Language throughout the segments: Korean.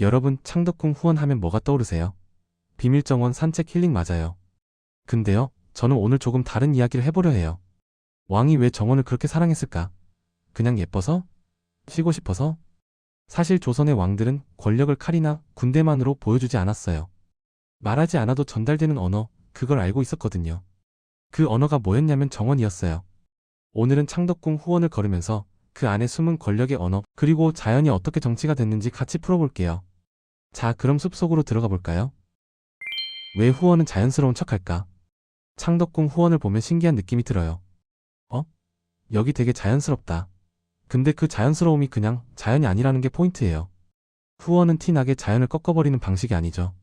여러분 창덕궁 후원하면 뭐가 떠오르세요? 비밀정원 산책 힐링 맞아요. 근데요, 저는 오늘 조금 다른 이야기를 해보려 해요. 왕이 왜 정원을 그렇게 사랑했을까? 그냥 예뻐서? 쉬고 싶어서? 사실 조선의 왕들은 권력을 칼이나 군대만으로 보여주지 않았어요. 말하지 않아도 전달되는 언어, 그걸 알고 있었거든요. 그 언어가 뭐였냐면 정원이었어요. 오늘은 창덕궁 후원을 걸으면서 그 안에 숨은 권력의 언어, 그리고 자연이 어떻게 정치가 됐는지 같이 풀어볼게요. 자, 그럼 숲속으로 들어가 볼까요? 왜 후원은 자연스러운 척할까? 창덕궁 후원을 보면 신기한 느낌이 들어요. 어? 여기 되게 자연스럽다. 근데 그 자연스러움이 그냥 자연이 아니라는 게 포인트예요. 후원은 티나게 자연을 꺾어버리는 방식이 아니죠.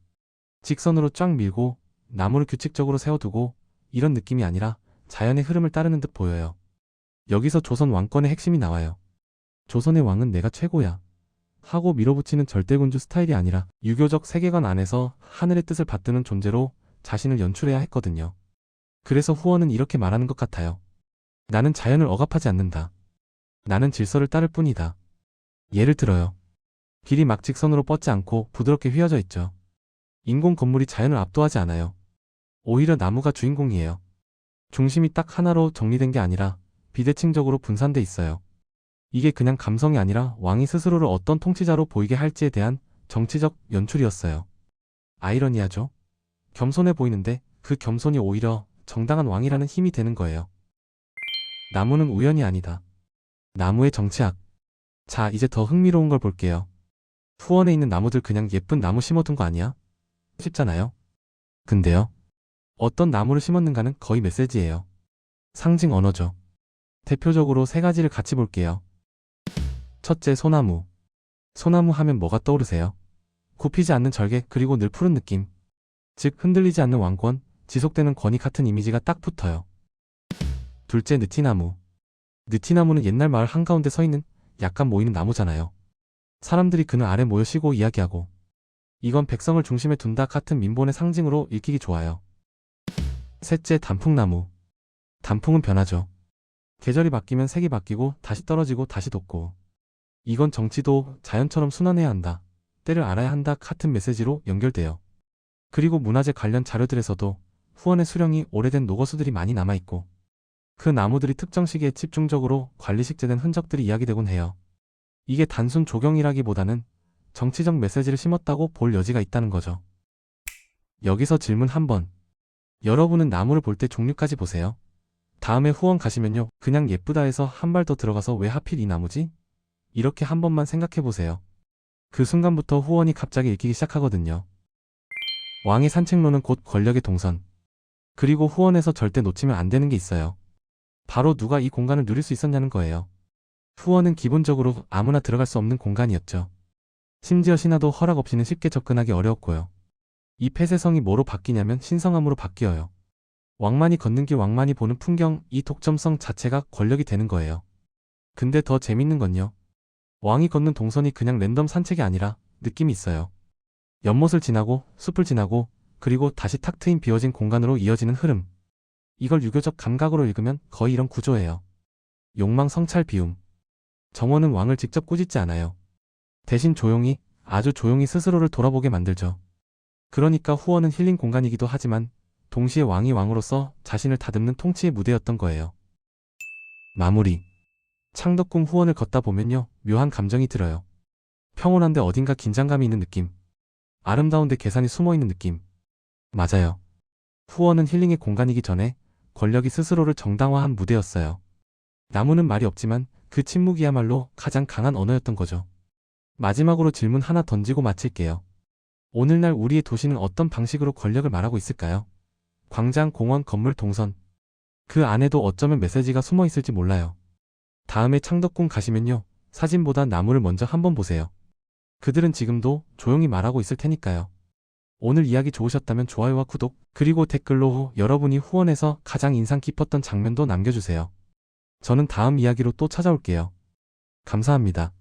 직선으로 쫙 밀고 나무를 규칙적으로 세워두고 이런 느낌이 아니라 자연의 흐름을 따르는 듯 보여요. 여기서 조선 왕권의 핵심이 나와요. 조선의 왕은 내가 최고야. 하고 밀어붙이는 절대군주 스타일이 아니라 유교적 세계관 안에서 하늘의 뜻을 받드는 존재로 자신을 연출해야 했거든요. 그래서 후원은 이렇게 말하는 것 같아요. 나는 자연을 억압하지 않는다. 나는 질서를 따를 뿐이다. 예를 들어요. 길이 막 직선으로 뻗지 않고 부드럽게 휘어져 있죠. 인공 건물이 자연을 압도하지 않아요. 오히려 나무가 주인공이에요. 중심이 딱 하나로 정리된 게 아니라 비대칭적으로 분산돼 있어요. 이게 그냥 감성이 아니라 왕이 스스로를 어떤 통치자로 보이게 할지에 대한 정치적 연출이었어요. 아이러니하죠? 겸손해 보이는데 그 겸손이 오히려 정당한 왕이라는 힘이 되는 거예요. 나무는 우연이 아니다. 나무의 정치학. 자, 이제 더 흥미로운 걸 볼게요. 후원에 있는 나무들 그냥 예쁜 나무 심어둔 거 아니야? 쉽잖아요? 근데요. 어떤 나무를 심었는가는 거의 메시지예요. 상징 언어죠. 대표적으로 세 가지를 같이 볼게요. 첫째, 소나무. 소나무 하면 뭐가 떠오르세요? 굽히지 않는 절개 그리고 늘 푸른 느낌. 즉 흔들리지 않는 왕권, 지속되는 권위 같은 이미지가 딱 붙어요. 둘째, 느티나무. 느티나무는 옛날 마을 한가운데 서 있는 약간 모이는 나무잖아요. 사람들이 그늘 아래 모여 쉬고 이야기하고. 이건 백성을 중심에 둔다 같은 민본의 상징으로 읽히기 좋아요. 셋째, 단풍나무. 단풍은 변하죠. 계절이 바뀌면 색이 바뀌고 다시 떨어지고 다시 돋고. 이건 정치도 자연처럼 순환해야 한다. 때를 알아야 한다 같은 메시지로 연결돼요. 그리고 문화재 관련 자료들에서도 후원의 수령이 오래된 녹어수들이 많이 남아있고 그 나무들이 특정 시기에 집중적으로 관리식재된 흔적들이 이야기되곤 해요. 이게 단순 조경이라기보다는 정치적 메시지를 심었다고 볼 여지가 있다는 거죠. 여기서 질문 한번. 여러분은 나무를 볼 때 종류까지 보세요. 다음에 후원 가시면요. 그냥 예쁘다 해서 한 발 더 들어가서 왜 하필 이 나무지? 이렇게 한 번만 생각해 보세요. 그 순간부터 후원이 갑자기 읽히기 시작하거든요. 왕의 산책로는 곧 권력의 동선. 그리고 후원에서 절대 놓치면 안 되는 게 있어요. 바로 누가 이 공간을 누릴 수 있었냐는 거예요. 후원은 기본적으로 아무나 들어갈 수 없는 공간이었죠. 심지어 신하도 허락 없이는 쉽게 접근하기 어려웠고요. 이 폐쇄성이 뭐로 바뀌냐면 신성함으로 바뀌어요. 왕만이 걷는 길 왕만이 보는 풍경, 이 독점성 자체가 권력이 되는 거예요. 근데 더 재밌는 건요. 왕이 걷는 동선이 그냥 랜덤 산책이 아니라 느낌이 있어요. 연못을 지나고 숲을 지나고 그리고 다시 탁 트인 비어진 공간으로 이어지는 흐름. 이걸 유교적 감각으로 읽으면 거의 이런 구조예요. 욕망 성찰 비움. 정원은 왕을 직접 꾸짖지 않아요. 대신 조용히, 아주 조용히 스스로를 돌아보게 만들죠. 그러니까 후원은 힐링 공간이기도 하지만 동시에 왕이 왕으로서 자신을 다듬는 통치의 무대였던 거예요. 마무리. 창덕궁 후원을 걷다 보면요, 묘한 감정이 들어요. 평온한데 어딘가 긴장감이 있는 느낌. 아름다운데 계산이 숨어 있는 느낌. 맞아요. 후원은 힐링의 공간이기 전에 권력이 스스로를 정당화한 무대였어요. 나무는 말이 없지만 그 침묵이야말로 가장 강한 언어였던 거죠. 마지막으로 질문 하나 던지고 마칠게요. 오늘날 우리의 도시는 어떤 방식으로 권력을 말하고 있을까요? 광장, 공원, 건물, 동선. 그 안에도 어쩌면 메시지가 숨어 있을지 몰라요. 다음에 창덕궁 가시면요. 사진보다 나무를 먼저 한번 보세요. 그들은 지금도 조용히 말하고 있을 테니까요. 오늘 이야기 좋으셨다면 좋아요와 구독, 그리고 댓글로 여러분이 후원해서 가장 인상 깊었던 장면도 남겨주세요. 저는 다음 이야기로 또 찾아올게요. 감사합니다.